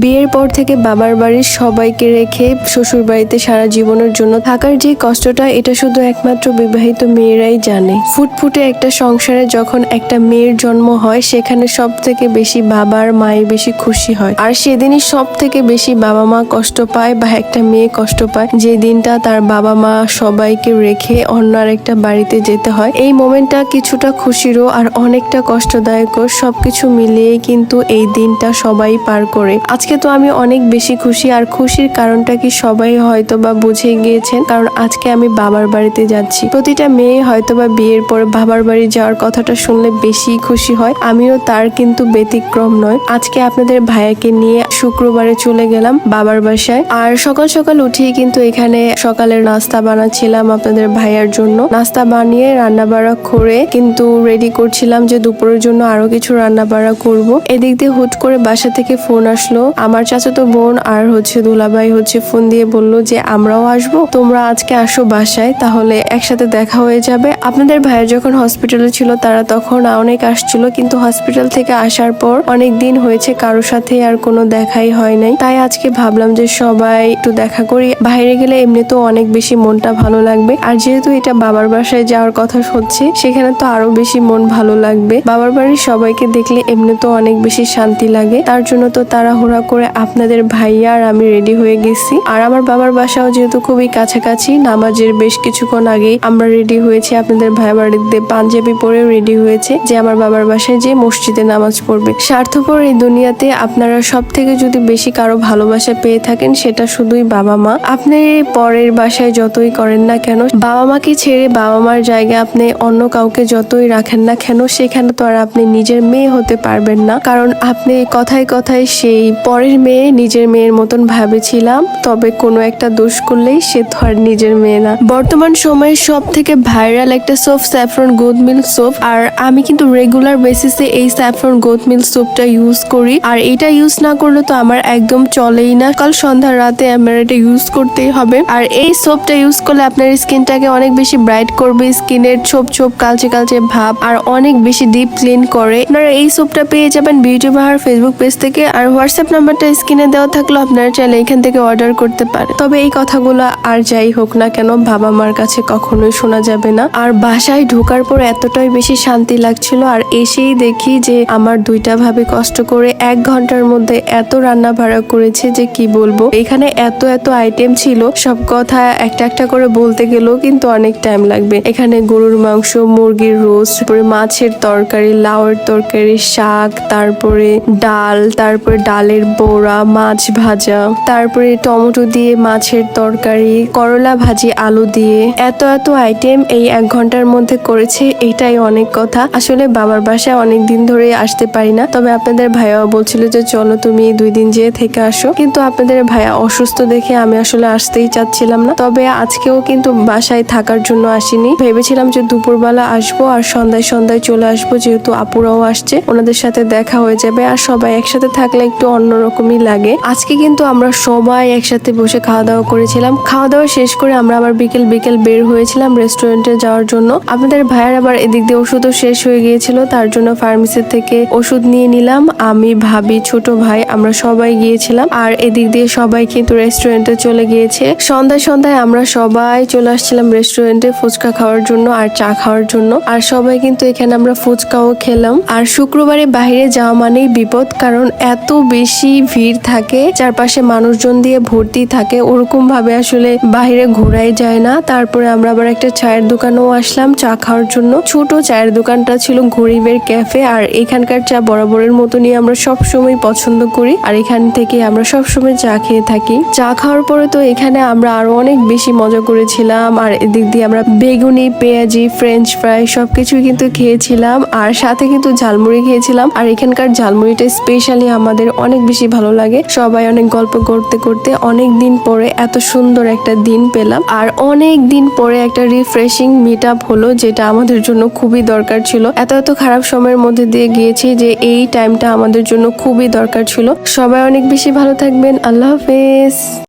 বিয়ের পর থেকে বাবার বাড়ির সবাইকে রেখে শ্বশুর বাড়িতে সারা জীবনের জন্য থাকার যে কষ্টটা, এটা শুধু একমাত্র বিবাহিত মেয়েরাই জানে। ফুটফুটে একটা সংসারে যখন একটা মেয়ের জন্ম হয়, সেখানে সব থেকে বেশি বাবার মায়ের বেশি খুশি হয়। আর সেদিনই সব থেকে বেশি বাবা মা কষ্ট পায় বা একটা মেয়ে কষ্ট পায়। যে দিনটা তার বাবা মা সবাইকে রেখে অন্য আর একটা বাড়িতে যেতে হয়, এই মোমেন্টটা কিছুটা খুশিরও আর অনেকটা কষ্টদায়কও সবকিছু মিলিয়ে কিন্তু এই দিনটা সবাই পার করে। আজকে তো আমি অনেক বেশি খুশি, আর খুশির কারণটা কি সবাই হয়তো বা বুঝে গিয়েছেন? কারণ আজকে আমি বাবার বাড়িতে যাচ্ছি। প্রতিটা মেয়ে হয়তো বা বিয়ের পর বাবার বাড়ি যাওয়ার কথাটা শুনলে বেশি খুশি হয়। আমিও তার কিন্তু ব্যতিক্রম নয়। আজকে আপনাদের ভাইয়াকে নিয়ে শুক্রবারে চলে গেলাম বাবার বাসায়। আর সকাল সকাল উঠেই কিন্তু এখানে সকালের নাস্তা বানাচ্ছিলাম আপনাদের ভাইয়ার জন্য। নাস্তা বানিয়ে রান্না বাড়া করে কিন্তু রেডি করছিলাম যে দুপুরের জন্য আরও কিছু রান্না বাড়া করব। এদিক দিয়ে হুট করে বাসা থেকে ফোন আসলো। আমার চাচাতো বোন আর হচ্ছে দুলাভাই হচ্ছে ফোন দিয়ে বলল যে, আমরাও আসব। তোমরা আজকে আসো বাসায়, তাহলে একসাথে দেখা হয়ে যাবে। আপনাদের ভাইয়ের যখন হসপিটালে ছিল, তারা তখন অনেক আসছিল, কিন্তু হসপিটাল থেকে আসার পর অনেক দিন হয়েছে কারোর সাথে আর কোনো দেখাই হয় নাই। তাই আজকে ভাবলাম যে, সবাই একটু দেখা করি। বাইরে গেলে এমনিতেও অনেক বেশি মনটা ভালো লাগবে। আর যেহেতু এটা বাবার বাসায় যাওয়ার কথা হচ্ছে, সেখানে তো আরও বেশি মন ভালো লাগবে। বাবার বাড়ির সবাইকে দেখলে এমনিতেও অনেক বেশি শান্তি লাগে। তার জন্য তো তারা তাড়াহুড়া করে আপনাদের ভাইয়া আর আমি রেডি হয়ে গেছি। আর আমার বাবার বাসাও যেহেতু খুবই কাছাকাছি, নামাজের বেশ কিছুক্ষণ আগেই আমরা রেডি হয়েছি। আপনাদের ভাই বাড়িতে পাঞ্জাবি পরেও রেডি হয়েছে যে আমার বাবার বাসায় যে মসজিদে নামাজ পড়বে। স্বার্থপর এই দুনিয়াতে আপনারা সব থেকে যদি বেশি কারও ভালোবাসা পেয়ে থাকেন, সেটা শুধুই বাবা মা। আপনি পরের বাসায় যতই করেন না কেন, বাবা মাকে ছেড়ে বাবা মার জায়গায় আপনি অন্য কাউকে যতই রাখেন না কেন, সেখানে তো আর আপনি নিজের মেয়ে হতে পারবেন না। কারণ আপনি কথায় কথায় সেই পরের মেয়ে নিজের মেয়ের মতন ভাবেছিলাম, তবে কোনো একটা দোষ করলেই সে আর নিজের মেয়ে না। বর্তমান সময়ে সব থেকে ভাইরাল একটা soap saffron goat milk soap আর আমি কিন্তু রেগুলার বেসিসে এই স্যাফরন গোদ মিল সোপটা ইউজ করি। আর এটা ইউজ না করলে তো আমার একদম চলেই না। কাল সন্ধ্যা রাতে আমার এটা ইউজ করতেই হবে। আর এই সোপটা ইউজ করলে আপনার স্কিনটাকে অনেক বেশি ব্রাইট করবে, স্কিনের ছোপ ছোপ, কালচে কালচে ভাব, আর অনেক বেশি ডিপ ক্লিন করে। আপনারা এই সোপটা পেয়ে যাবেন বিউটি বাহার ফেসবুক পেজ থেকে। আর হোয়াটসঅ্যাপ নাম্বারটা স্ক্রিনে দেওয়া থাকলে, আপনারা চাইলে এখান থেকে অর্ডার করতে পারেন। তবে এই কথাগুলো আর যাই হোক না কেন, বাবা মার কাছে কখনোই শোনা যাবে না। আর বাসায় ঢোকার পর এতটাই বেশি শান্তি লাগছিল, আর এসেই দেখি যে আমার দুইটা ভাবে কষ্ট করে এক ঘণ্টার মধ্যে এত রান্না ভাড়া করেছে যে কি বলব? এখানে এত এত আইটেম ছিল, সব কথা একটা একটা করে বলতে গেলেও কিন্তু অনেক টাইম লাগবে। এখানে গরুর মাংস, মুরগির রোস্ট তারপরে মাছের তরকারি, লাউয়ের তরকারি, শাক, তারপরে ডাল, তারপরে ডালের বড়া, মাছ ভাজা, তারপরে টমেটো দিয়ে মাছের তরকারি, করলা ভাজি, আলু দিয়ে। এত এত আইটেম এই এক ঘণ্টার মধ্যে করেছে, এটাই অনেক কথা। আসলে বাবার বাসায় অনেক দিন ধরে আসতে পারি না। তবে আপনাদের ভাইয়া বলছিল যে, চলো তুমি দুই দিন যেয়ে থেকে আসো। কিন্তু আপনাদের ভাইয়া অসুস্থ দেখে আমি আসলে আসতেই চাচ্ছিলাম না। তবে আজকেও কিন্তু বাসায় থাকার জন্য আসিনি। ভেবেছিলাম যে দুপুরবেলা আসব আর সন্ধ্যায় সন্ধ্যায় চলে আসব, যেহেতু আপুরাও আসছে। ওনাদের সাথে দেখা হয়ে যাবে। আর সবাই একসাথে থাকলে একটু অন্যরকমই লাগে। আজকে কিন্তু আমরা সবাই একসাথে বসে খাওয়া দাওয়া করেছিলাম। খাওয়া দাওয়া শেষ করে আমরা আবার বিকেল বিকেল বের হয়েছিলাম রেস্টুরেন্টে যাওয়ার জন্য। আপনাদের ভাইয়ের আবার এদিক দিয়ে ওষুধও শেষ হয়ে গিয়েছিল, তার জন্য ফার্মেসি থেকে ওষুধ নিয়ে নিলাম। আমি, ভাবি, ছোট ভাই, আমরা সবাই গিয়েছিলাম। আর এদিক দিয়ে সবাই কিন্তু রেস্টুরেন্টে চলে গিয়েছে। সন্ধ্যায় সন্ধ্যায় আমরা সবাই চলে আসছিলাম রেস্টুরেন্টে ফুচকা খাওয়ার জন্য আর চা খাওয়ার জন্য। আর সবাই কিন্তু এখানে আমরা ফুচকাও খেলাম। আর শুক্রবারে বাইরে যাওয়া মানেই বিপদ, কারণ এত বেশি ভিড় থাকে, চারপাশে মানুষজন দিয়ে ভর্তি থাকে ওরকম ভাবে আসলে বাইরে ঘোরাই যায় না। তারপরে আমরা আবার একটা চায়ের দোকানেও আসলাম, চা খাওয়ার জন্য। ছোট চায়ের দোকানটা ছিল গরিবের ক্যাফে, আর এখানকার চা বরাবরের মতনই আমরা সব সময় পছন্দ করি। আর এখান থেকে আমরা সব সময় চা খেয়ে থাকি। চা খাওয়ার পরে তো এখানে আমরা আরও অনেক বেশি মজা করেছিলাম, আর এদিক দিয়ে আমরা বেগুনি, পেঁয়াজি, ফ্রেঞ্চ ফ্রাই সবকিছুই কিন্তু খেয়েছিলাম, আর সাথে কিন্তু ঝালমুড়ি খেয়েছিলাম। আর এখানকার ঝালমুড়িটা স্পেশালি আমাদের অনেক বেশি ভালো লাগে। সবাই অনেক গল্প করতে করতে অনেক দিন পরে এত সুন্দর একটা দিন পেলাম। আর অনেক দিন পরে একটা রিফ্রেশিং মিট আপ হলো, যেটা আমাদের জন্য খুবই দরকার ছিল। এত এত খারাপ সময়ের মধ্যে দিয়ে গিয়েছি যে এই টাইমটা আমাদের জন্য খুবই দরকার ছিল। সবাই অনেক বেশি ভালো থাকবেন। আল্লাহ হাফেজ।